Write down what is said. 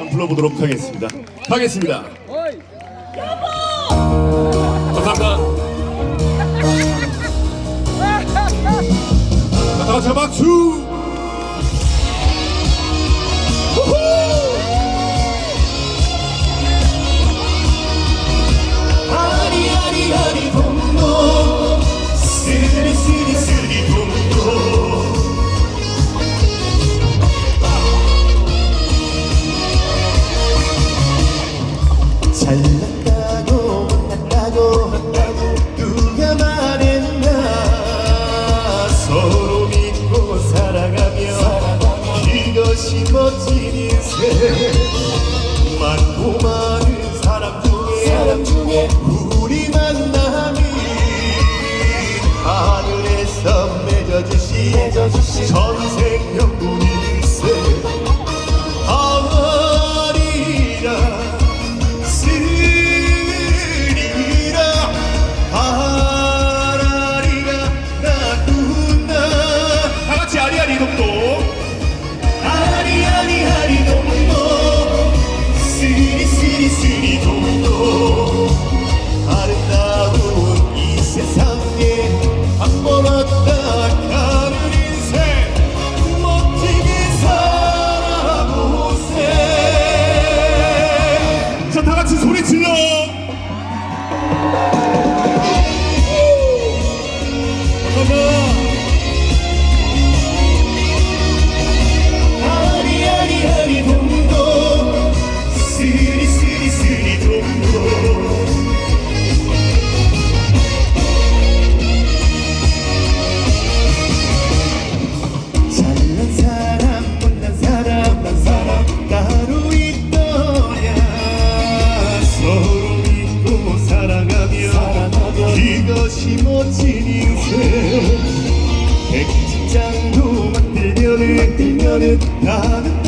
한번 불러보도록 하겠습니다. 가겠습니다. 감사합니다. 멋진 인생. 많고 많은 사람 중에, 사람 중에 우리 만남이 하늘에서 맺어주신, 맺어주신 전생연분이 지 못진 인생 백장도 만들면은 들면은 나는